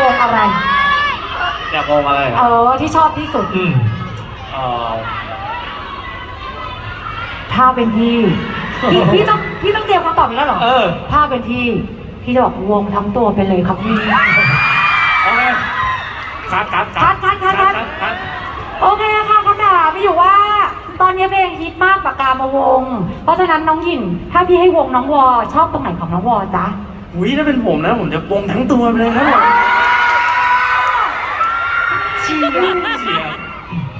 วงอะไร อยากวงอะไรเออที่ชอบที่สุด อืมเอ่อถ้าเป็นพี่ พี่พี่ต้องพี่ต้องเตรียมคำตอบอีกแล้วเหรอเออถ้าเป็นพี่พี่จะบอกวงทั้งตัวไปเลยครับพี่ โอเคคัดคัดคัดคัดคัดคัดคัดโอเคค่ะคำถามมีอยู่ว่า ตอนนี้เพลงฮิตมากปากกามาวง เพราะฉะนั้นน้องหยิน ถ้าพี่ให้วงน้องวอชอบตรงไหนของน้องวอจ๊ะ อุ้ยถ้าเป็นผมนะ ผมจะวงทั้งตัวไปเลยครับผมเชียร์เสีย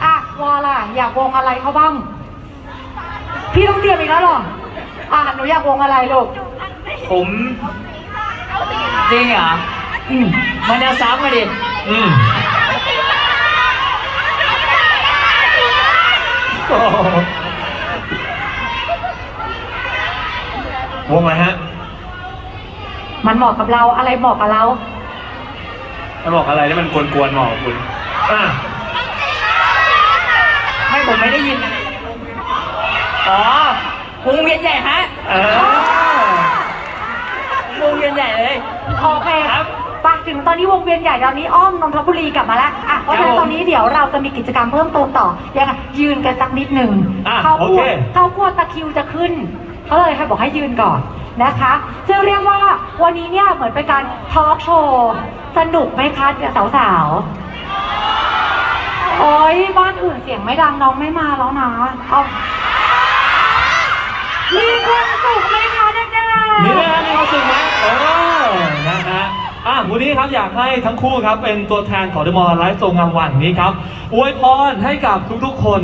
อะวอล่ะ อยากวงอะไรเขาบ้าง พี่ต้องเตรียมอีกแล้วเหรอ อะหนูอยากวงอะไรลูก ผมจริงเหรออืมมันจะซ้ำมาดิอืมโอ้โหวงอะไรฮะ มันเหมาะกับเราอะไรเหมาะกับเราจะบอกอะไรที่มันกวนๆหมอคุณอะไม่ผมไม่ได้ยินอะไรอ๋อวงเวียนใหญ่ฮะเออ วงเวียนใหญ่เลย โอเคครับปากถึงตอนนี้วงเวียนใหญ่ตอนนี้อ้อมนนทบุรีกลับมาแล้วอะเพราะฉะนั้นครับผมตอนนี้เดี๋ยวเราจะมีกิจกรรมเพิ่มเติมต่อยังไงยืนกันสักนิดหนึ่งอะเขาโอกลัเควเขากลัวตะคริวจะขึ้น เขาเลยให้บอกให้ยืนก่อนนะคะซึ่งเรียกว่าวันนี้เนี่ยเหมือนเป็นการทอล์กโชว์สนุกไหมคะสาวๆโอ้ยบ้านอื่นเสียงไม่ดังน้องไม่มาแล้วนะเอามีความสุขไหมคะเด็กๆนี่นะฮะมีความสุขไหมเออนะฮะอะวันนี้ครับอยากให้ทั้งคู่ครับเป็นตัวแทนของ The Mall Live ทรงงามวันนี้ครับอวยพรให้กับทุกๆคน